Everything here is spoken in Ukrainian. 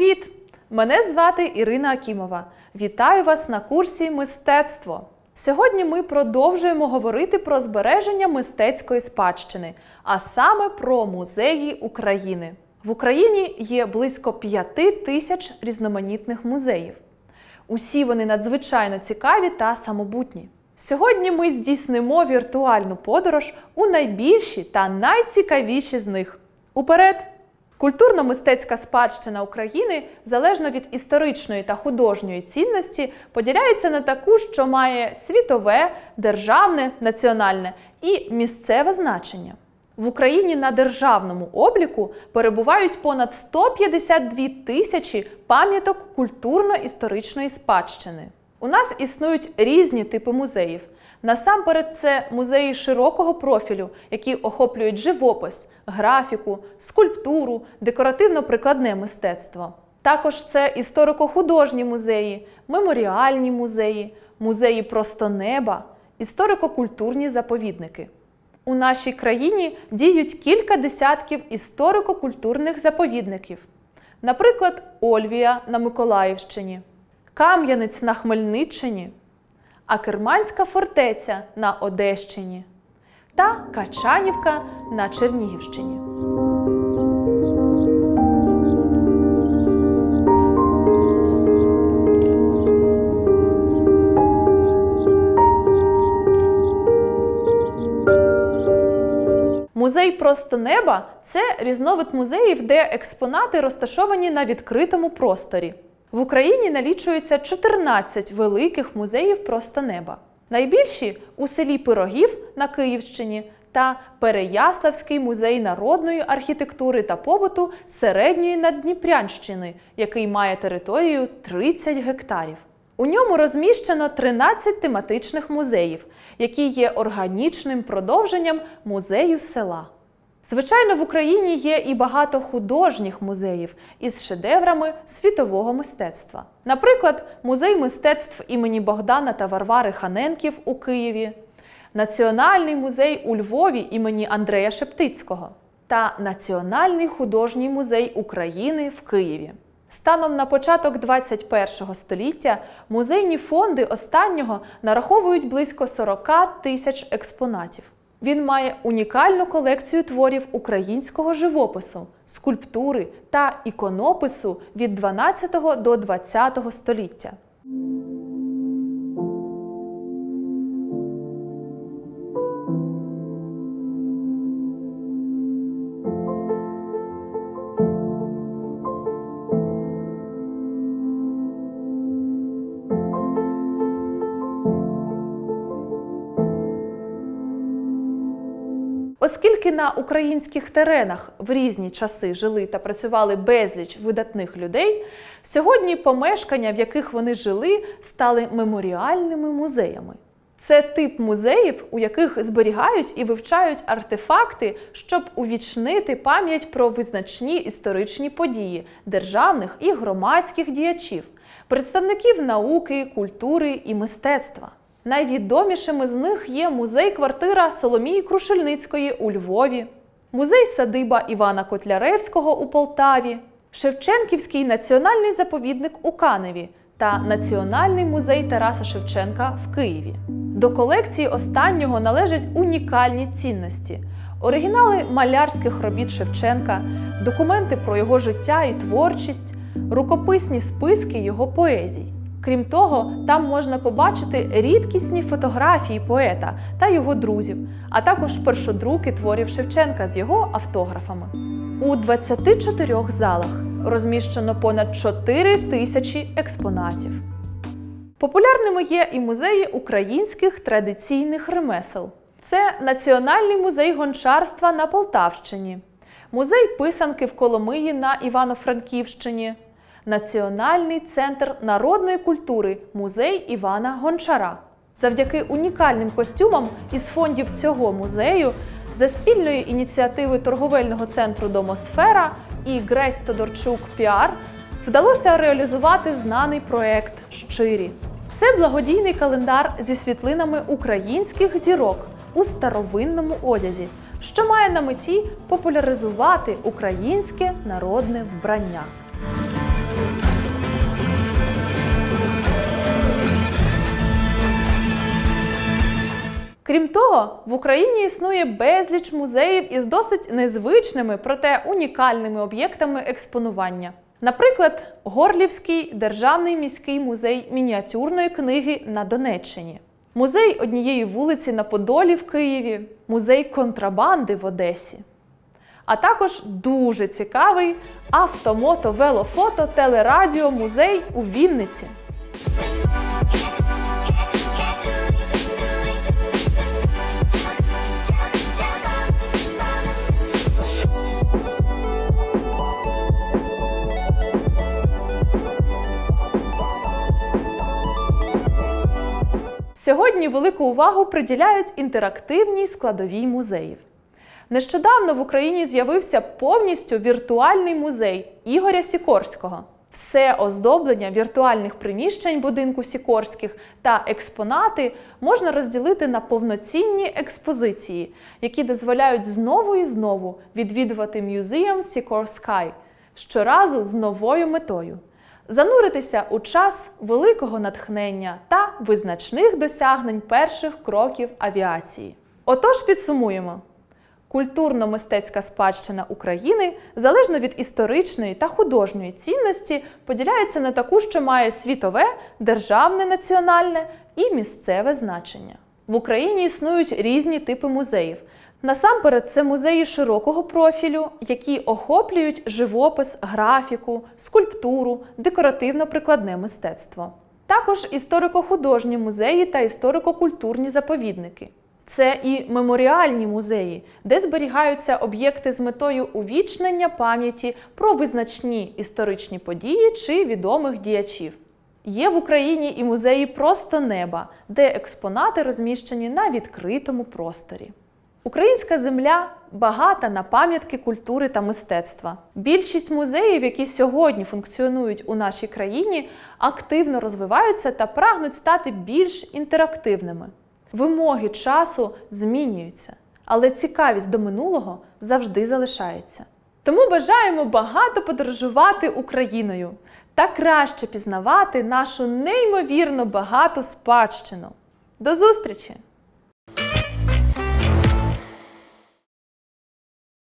Привіт! Мене звати Ірина Акімова. Вітаю вас на курсі мистецтво. Сьогодні ми продовжуємо говорити про збереження мистецької спадщини, а саме про музеї України. В Україні є близько п'яти тисяч різноманітних музеїв. Усі вони надзвичайно цікаві та самобутні. Сьогодні ми здійснимо віртуальну подорож у найбільші та найцікавіші з них. Уперед! Культурно-мистецька спадщина України, залежно від історичної та художньої цінності, поділяється на таку, що має світове, державне, національне і місцеве значення. В Україні на державному обліку перебувають понад 152 тисячі пам'яток культурно-історичної спадщини. У нас існують різні типи музеїв. Насамперед, це музеї широкого профілю, які охоплюють живопис, графіку, скульптуру, декоративно-прикладне мистецтво. Також це історико-художні музеї, меморіальні музеї, музеї просто неба, історико-культурні заповідники. У нашій країні діють кілька десятків історико-культурних заповідників. Наприклад, Ольвія на Миколаївщині, Кам'янець на Хмельниччині, Акерманська фортеця на Одещині та Качанівка на Чернігівщині. Музей просто неба це різновид музеїв, де експонати розташовані на відкритому просторі. В Україні налічується 14 великих музеїв просто неба. Найбільші у селі Пирогів на Київщині та Переяславський музей народної архітектури та побуту середньої Наддніпрянщини, який має територію 30 гектарів. У ньому розміщено 13 тематичних музеїв, які є органічним продовженням музею села. Звичайно, в Україні є і багато художніх музеїв із шедеврами світового мистецтва. Наприклад, музей мистецтв імені Богдана та Варвари Ханенків у Києві, Національний музей у Львові імені Андрея Шептицького та Національний художній музей України в Києві. Станом на початок 21 століття музейні фонди останнього нараховують близько 40 тисяч експонатів. Він має унікальну колекцію творів українського живопису, скульптури та іконопису від 12 до 20 століття. Оскільки на українських теренах в різні часи жили та працювали безліч видатних людей, сьогодні помешкання, в яких вони жили, стали меморіальними музеями. Це тип музеїв, у яких зберігають і вивчають артефакти, щоб увічнити пам'ять про визначні історичні події державних і громадських діячів, представників науки, культури і мистецтва. Найвідомішими з них є музей-квартира Соломії Крушельницької у Львові, музей садиба Івана Котляревського у Полтаві, Шевченківський національний заповідник у Каневі та Національний музей Тараса Шевченка в Києві. До колекції останнього належать унікальні цінності: оригінали малярських робіт Шевченка, документи про його життя і творчість, рукописні списки його поезій. Крім того, там можна побачити рідкісні фотографії поета та його друзів, а також першодруки творів Шевченка з його автографами. У 24 залах розміщено понад 4 тисячі експонатів. Популярними є і музеї українських традиційних ремесел. Це Національний музей гончарства на Полтавщині, музей писанки в Коломиї на Івано-Франківщині, Національний центр народної культури музей Івана Гончара. Завдяки унікальним костюмам із фондів цього музею за спільної ініціативи торговельного центру Домосфера і Грейс Тодорчук Піар вдалося реалізувати знаний проект Щирі. Це благодійний календар зі світлинами українських зірок у старовинному одязі, що має на меті популяризувати українське народне вбрання. Крім того, в Україні існує безліч музеїв із досить незвичними, проте унікальними об'єктами експонування. Наприклад, Горлівський державний міський музей мініатюрної книги на Донеччині, музей однієї вулиці на Подолі в Києві, музей контрабанди в Одесі. А також дуже цікавий автомото, велофото, телерадіо музей у Вінниці. Сьогодні велику увагу приділяють інтерактивній складовій музеїв. Нещодавно в Україні з'явився повністю віртуальний музей Ігоря Сікорського. Все оздоблення віртуальних приміщень будинку Сікорських та експонати можна розділити на повноцінні експозиції, які дозволяють знову і знову відвідувати Museum Sikorsky щоразу з новою метою зануритися у час великого натхнення та визначних досягнень перших кроків авіації. Отож, підсумуємо. Культурно-мистецька спадщина України, залежно від історичної та художньої цінності, поділяється на таку, що має світове, державне, національне і місцеве значення. В Україні існують різні типи музеїв. Насамперед, це музеї широкого профілю, які охоплюють живопис, графіку, скульптуру, декоративно-прикладне мистецтво. Також історико-художні музеї та історико-культурні заповідники. Це і меморіальні музеї, де зберігаються об'єкти з метою увічнення пам'яті про визначні історичні події чи відомих діячів. Є в Україні і музеї просто неба, де експонати розміщені на відкритому просторі. Українська земля багата на пам'ятки культури та мистецтва. Більшість музеїв, які сьогодні функціонують у нашій країні, активно розвиваються та прагнуть стати більш інтерактивними. Вимоги часу змінюються, але цікавість до минулого завжди залишається. Тому бажаємо багато подорожувати Україною та краще пізнавати нашу неймовірно багату спадщину. До зустрічі!